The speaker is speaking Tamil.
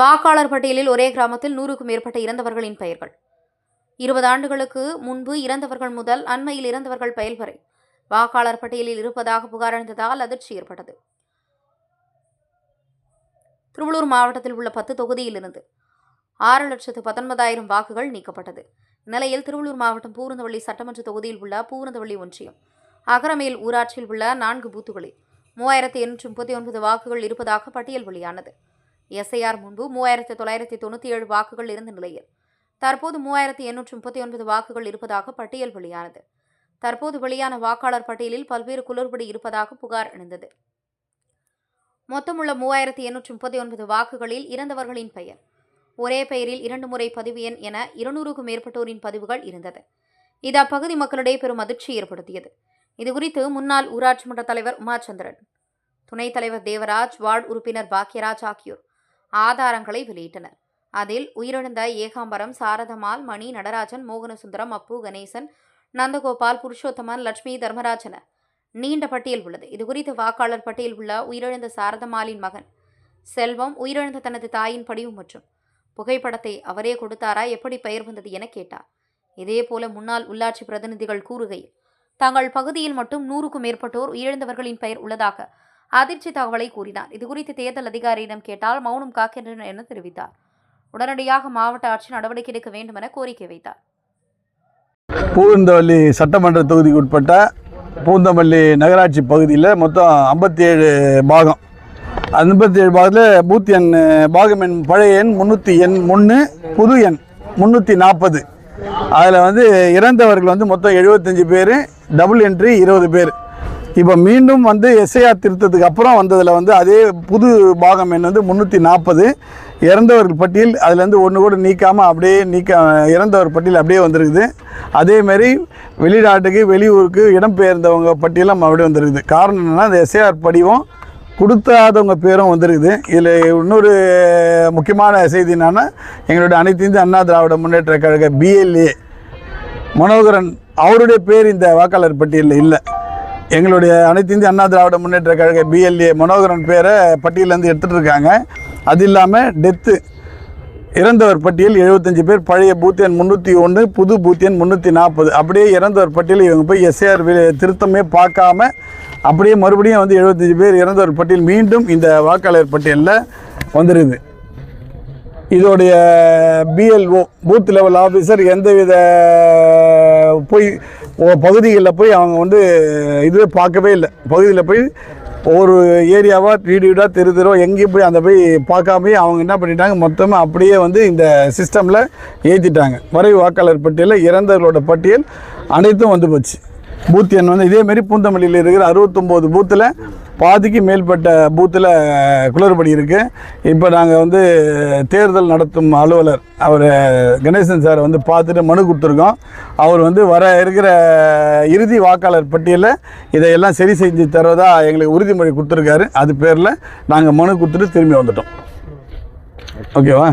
வாக்காளர் பட்டியலில் ஒரே கிராமத்தில் நூறுக்கும் மேற்பட்ட இறந்தவர்களின் பெயர்கள். இருபது ஆண்டுகளுக்கு முன்பு இறந்தவர்கள் முதல் அண்மையில் இறந்தவர்கள் பெயர் வரை வாக்காளர் பட்டியலில் இருப்பதாக புகார் அளித்ததால் அதிர்ச்சி ஏற்பட்டது. திருவள்ளூர் மாவட்டத்தில் உள்ள பத்து தொகுதியிலிருந்து ஆறு லட்சத்து பத்தொன்பதாயிரம் வாக்குகள் நீக்கப்பட்டது. இந்நிலையில் திருவள்ளூர் மாவட்டம் பூரந்தவள்ளி சட்டமன்ற தொகுதியில் உள்ள பூரந்தவள்ளி ஒன்றியம் அகரமேல் ஊராட்சியில் உள்ள நான்கு பூத்துகளில் மூவாயிரத்தி எண்ணூற்று முப்பத்தி ஒன்பது வாக்குகள் இருப்பதாக பட்டியல் வெளியானது. எஸ்ஐஆர் முன்பு மூவாயிரத்தி தொள்ளாயிரத்தி தொண்ணூற்றி ஏழு வாக்குகள் இருந்த நிலையில். தற்போது மூவாயிரத்தி எண்ணூற்று முப்பத்தி ஒன்பது வாக்குகள் இருப்பதாக பட்டியல் வெளியானது. தற்போது வெளியான வாக்காளர் பட்டியலில் பல்வேறு குளறுபடி இருப்பதாக புகார் எழுந்தது. மொத்தமுள்ள மூவாயிரத்தி எண்ணூற்று முப்பத்தி ஒன்பது வாக்குகளில் இறந்தவர்களின் பெயர். ஒரே பெயரில் இரண்டு முறை பதிவு எண் என இருநூறுக்கும் மேற்பட்டோரின் பதிவுகள் இருந்தது. இது அப்பகுதி மக்களிடையே பெரும் அதிர்ச்சி ஏற்படுத்தியது. இதுகுறித்து முன்னாள் ஊராட்சி மன்ற தலைவர் உமாச்சந்திரன் துணைத் தலைவர் தேவராஜ் வார்டு உறுப்பினர் பாக்யராஜ் ஆகியோர் ஆதாரங்களை வெளியிட்டனர். அதில் உயிரிழந்த ஏகாம்பரம் சாரதமால் மணி நடராஜன் மோகனசுந்தரம் அப்பு கணேசன் நந்தகோபால் புருஷோத்தமன் லட்சுமி தர்மராஜன நீண்ட பட்டியல் உள்ளது. இதுகுறித்து வாக்காளர் பட்டியல் உள்ள உயிரிழந்த சாரதமாலின் மகன் செல்வம் உயிரிழந்த தனது தாயின் படிவு மற்றும் புகைப்படத்தை அவரே கொடுத்தாரா? எப்படி பெயர் வந்தது என கேட்டார். இதேபோல முன்னாள் உள்ளாட்சி பிரதிநிதிகள் கூறுகையில் தங்கள் பகுதியில் மட்டும் நூறுக்கும் மேற்பட்டோர் உயிரிழந்தவர்களின் பெயர் உள்ளதாக அதிர்ச்சி தகவலை கூறினார். இதுகுறித்து தேர்தல் அதிகாரியிடம் கேட்டால் மௌனம் காக்கின்றனர் என தெரிவித்தார். உடனடியாக மாவட்ட ஆட்சி நடவடிக்கை எடுக்க வேண்டும் என கோரிக்கை வைத்தார். பூந்தவல்லி சட்டமன்ற தொகுதிக்கு உட்பட்ட பூந்தமல்லி நகராட்சி பகுதியில் மொத்தம் ஐம்பத்தி ஏழு பாகம். ஐம்பத்தி ஏழு பாகத்தில் பூத் எண் பாகம் எண் பழைய எண் முந்நூற்றி எண் ஒன்று புது எண் முந்நூற்றி நாற்பது அதில் வந்து இறந்தவர்கள் வந்து மொத்தம் எழுபத்தஞ்சு பேர் டபுள் என்ட்ரி இருபது பேர். இப்போ மீண்டும் வந்து எஸ்ஐஆர் திருத்தத்துக்கு அப்புறம் வந்ததில் வந்து அதே புது பாகம் எண் வந்து முந்நூற்றி நாற்பது இறந்தவர்கள் பட்டியல் அதுலேருந்து ஒன்று கூட நீக்காமல் அப்படியே நீக்க இறந்தவர் பட்டியல் அப்படியே வந்திருக்குது. அதேமாரி வெளிநாட்டுக்கு வெளியூருக்கு இடம்பெயர்ந்தவங்க பட்டியலும் அப்படியே வந்திருக்குது. காரணம் என்னென்னா அந்த எஸ்ஐஆர் படிவம் கொடுத்தாதவங்க பேரும் வந்திருக்குது. இதில் இன்னொரு முக்கியமான செய்தி என்னென்னா எங்களுடைய அனைத்து இந்திய அண்ணா திராவிட முன்னேற்ற கழக பிஎல்ஏ மனோகரன் அவருடைய பேர் இந்த வாக்காளர் பட்டியலில் இல்லை. எங்களுடைய அனைத்து இந்திய அண்ணா திராவிட முன்னேற்ற கழக பிஎல்ஏ மனோகரன் பேரை பட்டியலேருந்து எடுத்துகிட்டு இருக்காங்க அது இல்லாமல் டெத்து இறந்தவர் பட்டியல் எழுபத்தஞ்சு பேர் பழைய பூத்தியன் முந்நூற்றி ஒன்று புது பூத்தியன் முந்நூற்றி நாற்பது அப்படியே இறந்தவர் பட்டியல் இவங்க போய் எஸ்ஏஆர் திருத்தமே பார்க்காம அப்படியே மறுபடியும் வந்து எழுபத்தஞ்சு பேர் இறந்தவர் பட்டியல் மீண்டும் இந்த வாக்காளர் பட்டியலில் வந்துடுது இதோடைய பிஎல்ஓ பூத் லெவல் ஆஃபீஸர் எந்தவித போய் பகுதிகளில் போய் அவங்க வந்து இதுவே பார்க்கவே இல்லை. பகுதியில் போய் ஒரு ஏரியாவாக வீடு வீடாக தெரு தெருவாக எங்கேயும் போய் அந்த போய் பார்க்காமயே அவங்க என்ன பண்ணிட்டாங்க? மொத்தமாக அப்படியே வந்து இந்த சிஸ்டமில் ஏற்றிட்டாங்க வரைவு வாக்காளர் பட்டியலில் இறந்தவர்களோட பட்டியல் அனைத்தும் வந்து போச்சு. பூத் எண் வந்து இதேமாரி பூந்தமல்லியில் இருக்கிற அறுபத்தொம்போது பூத்தில் பாதிக்கு மேற்பட்ட பூத்தில் குளறுபடி இருக்குது இப்போ நாங்கள் வந்து தேர்தல் நடத்தும் அலுவலர் அவர் கணேசன் சார் வந்து பார்த்துட்டு மனு கொடுத்துருக்கோம். அவர் வந்து வர இருக்கிற இறுதி வாக்காளர் பட்டியலில் இதையெல்லாம் சரி செஞ்சு தருவதா எங்களுக்கு உறுதிமொழி கொடுத்துருக்காரு. அது பேரில் நாங்கள் மனு கொடுத்துட்டு திரும்பி வந்துட்டோம். ஓகேவா?